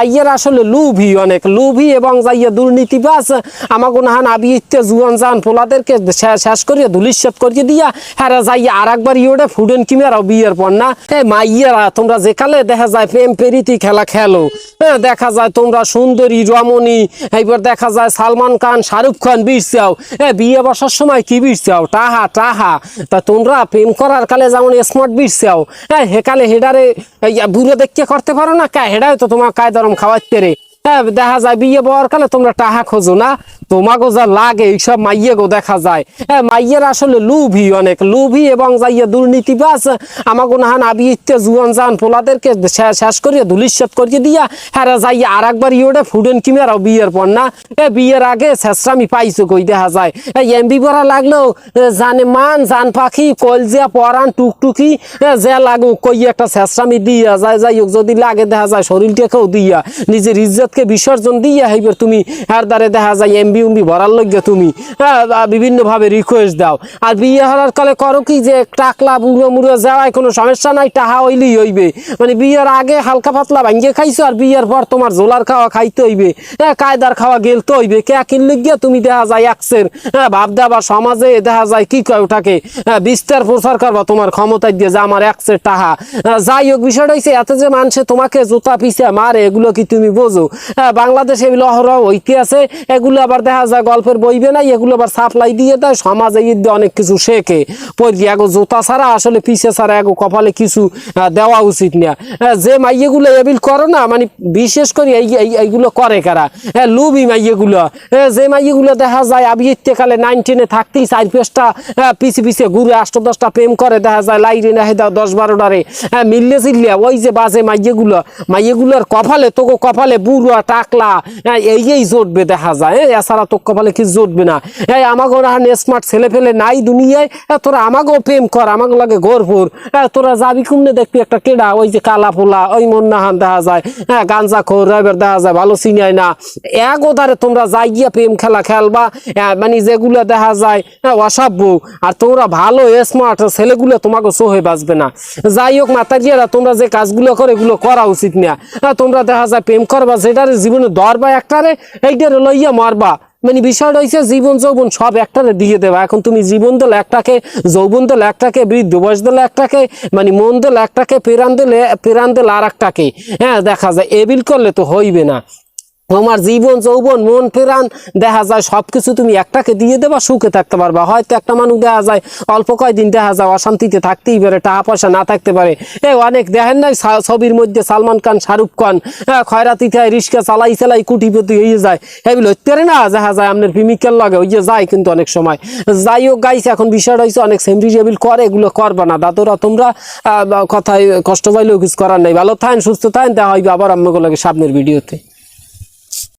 আইয়ের আসলে লুভি, অনেক লুভি এবং যাইয়া দুর্নীতিবাজ। আমাকে নাহান আবি ইত্যে জুয়ান জান পোলাদেরকে শেষ করিয়া ধুলিশ্বাত করিয়ে দিয়া হ্যাঁ যাইয়া আর একবার ইয়োডে ফুডেন কিমেরাও বিয়ের পর না। এ মাইয়েরা তোমরা যেকালে দেখা যায় প্রেম পেরিতি খেলা খেলো। হ্যাঁ দেখা যায় তোমরা সুন্দরী, রমণী, এইবার দেখা যায় সালমান খান, শাহরুখ খান চাও। এ বিয়ে বসার সময় কি বিষ চাও? টাহা টাহা। তা তোমরা প্রেম করার কালে যেমন স্মার্ট বিষ চাও। হ্যাঁ হেকালে হেডারে ইয়া বুড়ো দেখতে করতে পারো না কা? হেডায় তো তোমার কায় দরম খাওয়াইতে রে। হ্যাঁ দেখা যায় বিয়ে বর কালে তোমরা টাহা খোঁজো না। তোমাকে যা লাগে এইসব মাইয়ে গো দেখা যায়। হ্যাঁ মাইয়ের আসলে লুভি অনেক, লুভি এবং যাইয়া দুর্নীতিবাজ। আমাকে নাহান আবি ইত্যে জুয়ান জান পোলাদেরকে শেষ করিয়া ধুলিশ্বাত করিয়ে দিয়া হ্যাঁ যাইয়া আর একবার ইয়োডে ফুডেন কিমেরাও বিয়ের পর না। এ, বিয়ের আগে শেষরামি পাইছো কই দেখা যায়। এই এমবি পড়া লাগলেও জানে মান, জান পাখি, কলজিয়া পরান টুকটুকি যে লাগুক, কই একটা শেষরামি দিয়া যায়, যাই যদি লাগে দেখা যায় শরীরটাকেও দিয়া, নিজের ইজ্জতকে বিসর্জন দিয়া হইবার তুমি আর দ্বারে দেখা যায় এমবি উমবি ভরার লগে তুমি। হ্যাঁ, বিভিন্নভাবে রিকোয়েস্ট দাও। আর বিয়ে হওয়ার কালে করো কি যে টাকলা বুড়ো মুড়ো যাওয়ায় কোনো সমস্যা নাই টাহা হইলেই হইবে। মানে বিয়ের আগে হালকা পাতলা ভাঙ্গে খাইছো আর বিয়ের পর তোমার জোলার খাওয়া খাইতে হইবে। হ্যাঁ কায়দার খাওয়া গেলতে হইবে। কে কিনলে গিয়া তুমি দেখা যায় একসের। হ্যাঁ ভাবদা বা সমাজে দেখা যায় কি কয় ওটাকে। হ্যাঁ, বিস্তার প্রচার করবা তোমার ক্ষমতায় দিয়ে যে আমার একসের টাহা। হ্যাঁ, যাই হোক বিষয়টা হয়েছে এত যে মানুষে তোমাকে জুতা পিছে মারে এগুলো কি তুমি বোঝো? বাংলাদেশে এগুলো অহরহ আছে। এগুলো আবার দেখা যায় গল্পের বইবে নাই এগুলো আবার সাপ্লাই দিয়ে দেয়। সমাজে ঈদ অনেক কিছু শেখে। পরি এগো জুতা ছাড়া আসলে পিছে ছাড়া এগো কপালে কিছু দেওয়া উচিত না। হ্যাঁ, যে মাইয়েগুলো এবিল করো না মানে বিশেষ করে এই এই- এইগুলো করে কারা? হ্যাঁ লুবি মাইয়েগুলো। হ্যাঁ, যে মাইয়েগুলো দেখা যায় আবি কালে নাইন টেনে থাকতেই চার পেঁচটা পিছে পিছে ঘুরে আষ্ট দশটা প্রেম করে দেখা যায় লাইরে না হেদা দশ বারোটারে। হ্যাঁ মিললে চিল্লে ওই যে বাজে মাইয়েগুলো মাইয়েগুলোর কপালে তোকে কপালে বুড়া টাকলা হ্যাঁ, জোটবে দেখা যায় হ্যাঁ এছাড়া তো কপালে কিছু জোটবে না। এই স্মার্ট ছেলে ফেলে নাই দুনিয়ায়। হ্যাঁ, তোরা আমাকেও প্রেম কর লাগে তোরা যাবি কুমনে দেখবি একটা কেডা ওই যে কালা ওই মন্নাহান দেখা যায়। হ্যাঁ গাঞ্জা খোর দেখা যায় ভালো চিনায় না। এক তোমরা যাই গিয়া প্রেম খেলা খেলবা। মানে যেগুলো দেখা যায় অসাব্য। আর তোমরা ভালো স্মার্ট ছেলেগুলো তোমাকে সোহে বাঁচবে না। যাই হোক মাতারিয়ারা তোমরা যে কাজগুলো করে এগুলো করা উচিত না। তোমরা দেখা যায় প্রেম করবা যেটারে জীবনে দরবা একটারে এইটারে লইয়া মারবা। মানে বিষয়টা হয়েছে জীবন, যৌবন সব একটারে দিয়ে দেবা। এখন তুমি জীবন দিল একটাকে, যৌবন দিল একটাকে, বৃদ্ধ বয়স দিল একটাকে মানে মন দল একটাকে পেরান দিলে পেরান দিল আর একটাকে হ্যাঁ দেখা যায়, এবিল করলে তো হইবে না। তোমার জীবন, যৌবন, মন ফেরান দেখা যায় সবকিছু তুমি একটাকে দিয়ে দেবা, সুখে থাকতে পারবা। হয়তো একটা মানুষ দেখা যায় অল্প কয়দিন দেখা যায় অশান্তিতে থাকতেই পারে, টাকা পয়সা না থাকতে পারে। এ অনেক দেখেন নাই ছবির মধ্যে সালমান খান, শাহরুখ খান হ্যাঁ খয়রাতি থাকে রিক্সা চালাই চালাই কুটিপতি হয়ে যায়। এগুলো হইতে না দেখা যায় আপনার প্রেমিকের লাগে ওই যে যায় কিন্তু অনেক সময়। যাই হোক গাইছে এখন বিষয়টা হয়েছে অনেক সেন্সিটিভ করে এগুলো করবা না। দাদুরা, তোমরা কথায় কষ্ট পাইলেও কিছু করার নাই। ভালো থাকেন, সুস্থ থাকেন, দেখা হইবে আবার আমাকে লাগে সামনের ভিডিওতে